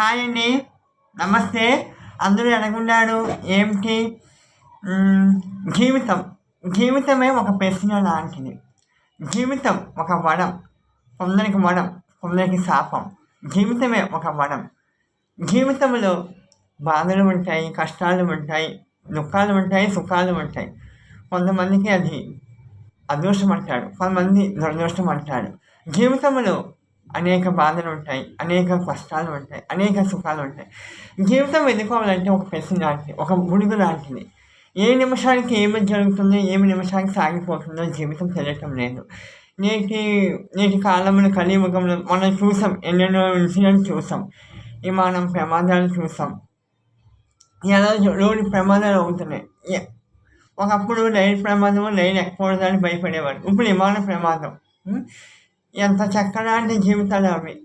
Hi అండి. నమస్తే. అందరూ ఎలాగున్నారు? ఏమిటి? జీవితం. జీవితమే ఒక ప్రశ్న లాంటిది. జీవితం ఒక వరం కొందరికి వరం కొందరికి శాపం. జీవితమే ఒక వరం జీవితంలో బాధలు ఉంటాయి కష్టాలు ఉంటాయి దుఃఖాలు ఉంటాయి సుఖాలు ఉంటాయి. కొంతమందికి అది అదృష్టం అంటాడు కొంతమంది దురదృష్టం అంటాడు జీవితంలో అనేక బాధలు ఉంటాయి అనేక కష్టాలు ఉంటాయి అనేక సుఖాలు ఉంటాయి. జీవితం ఎదుర్కోవాలంటే ఒక పెసి లాంటిది ఒక గుడుగు లాంటిది. ఏ నిమిషానికి ఏమి జరుగుతుందో ఏమి నిమిషానికి సాగిపోతుందో జీవితం తెలియటం లేదు. నేటి నేటి కాలంలో కలియుగంలో మనం చూసాం ఎన్నెన్నో ఇన్సిడెంట్స్ చూసాం విమానం ప్రమాదాలు చూసాం. ఎలా రోడ్డు ప్రమాదాలు అవుతున్నాయి? ఎ- ఒకప్పుడు రైలు ప్రమాదం రైలు ఎక్కకూడదని భయపడేవారు. ఇప్పుడు విమాన ప్రమాదం ఎంత చక్కలాంటి జీవితాలు అవి.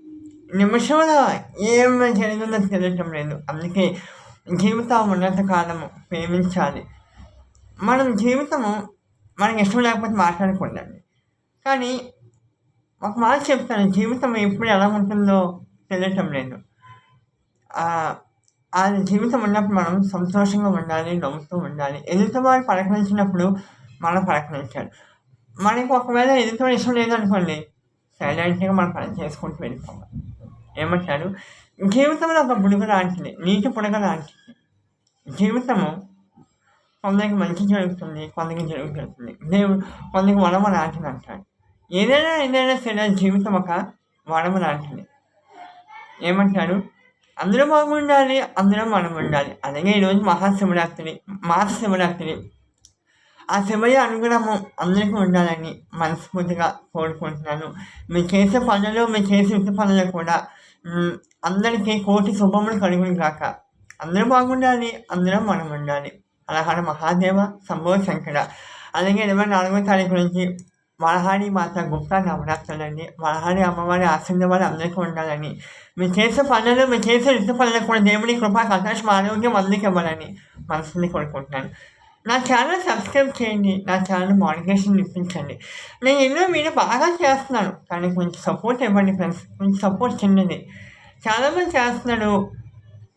నిమిషంలో ఏం జరిగిందో తెలియటం లేదు. అందుకే జీవితం ఉన్నంత కాలము ప్రేమించాలి. మనం జీవితము మనకి ఇష్టం లేకపోతే మాట్లాడకూడదండి కానీ ఒక మాట చెప్తాను. జీవితం ఎప్పుడు ఎలా ఉంటుందో తెలియటం లేదు. ఆ ఆ జీవితం ఉన్నప్పుడు మనం సంతోషంగా ఉండాలి నవ్వుతూ ఉండాలి. ఎదుటి వారు పలకరించినప్పుడు మనం పలకరించాలి. మనకి ఒకవేళ ఎదుటి ఇష్టం లేదనుకోండి సైలెంట్గా మనం పని చేసుకుంటూ వెళ్ళిపోవాలి. ఏమంటారు? జీవితంలో ఒక బుడగ లాంటిది. నీటి బుడగ లాంటిది. జీవితము కొందరికి మంచి జరుగుతుంది కొందరికి జరుగుతుంది. దేవుడు కొందరికి వడమ లాంటిది అంటాడు ఏదైనా ఏదైనా సరే జీవితం ఒక వడమ లాంటిది. ఏమంటారు? అందరూ బాగుండాలి అందరూ మనం ఉండాలి అలాగే ఈరోజు మహాశివరాత్రి మాస శివరాత్రి ఆ శివయ్య అనుగ్రహము అందరికీ ఉండాలని మనస్ఫూర్తిగా కోరుకుంటున్నాను. మీరు చేసే పనులు మీరు చేసే ఇంటి పనులు కూడా అందరికీ కోటి శుభములు కలుగుని కాక అందరూ బాగుండాలి అందరూ మనం ఉండాలి. అలాగే మహాదేవ సంభవ శంకర. అలాగే ఇరవై నాలుగో తారీఖు నుంచి మలహారి మాత గుప్తా నవరాత్రులండి మలహారి అమ్మవారి ఆశీర్వాదాలు అందరికీ ఉండాలని. మీరు చేసే పనులు మీరు చేసే ఇంటి పనులు కూడా దేవుని కృపా కటాక్షం ఆరోగ్యం అందరికీ ఇవ్వాలని మనసుని కోరుకుంటున్నాను. నా ఛానల్ సబ్స్క్రైబ్ చేయండి. నా ఛానల్ మోటివేషన్ ఇప్పించండి నేను ఎన్నో మీరు బాగా చేస్తున్నాను. కానీ కొంచెం సపోర్ట్ ఇవ్వండి ఫ్రెండ్స్ కొంచెం సపోర్ట్ చిన్నది చాలామంది చేస్తున్నాడు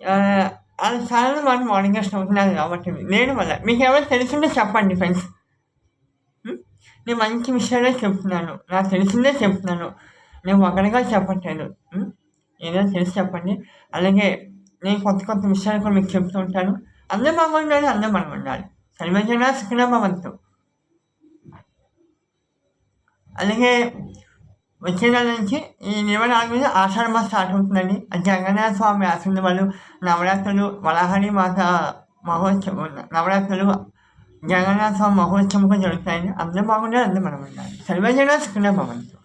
ఆ, వాళ్ళ ఛానల్ మనం మోటివేషన్ అవుతున్నారు కాబట్టి నేను వల్ల మీకు ఎవరైనా తెలిసిందే చెప్పండి ఫ్రెండ్స్ నేను మంచి విషయాలే చెప్తున్నాను. నాకు తెలిసిందే చెప్తున్నాను. నేను ఒకరిగా చెప్పట్లేదు. ఏదో ఏదైనా తెలిసి చెప్పండి. అలాగే నేను కొత్త కొత్త విషయాలు కూడా మీకు చెప్తూ ఉంటాను. అందరూ బాగుండాలి అందరూ మనం ఉండాలి. సర్వజన సుఖనభవంతు అలాగే వచ్చే నెల నుంచి ఈ ఇరవై నాలుగు ఆషాఢ మాసం స్టార్ట్ అవుతుందండి జగన్నాథ స్వామి ఆశీర్వాదాలు నవరాత్రులు వలహరి మాత మహోత్సవం నవరాత్రులు జగన్నాథ స్వామి మహోత్సవం జరుగుతాయండి అందరూ బాగుండాలి అందరూ మనం ఉండాలి సర్వజన సుఖనభవంతు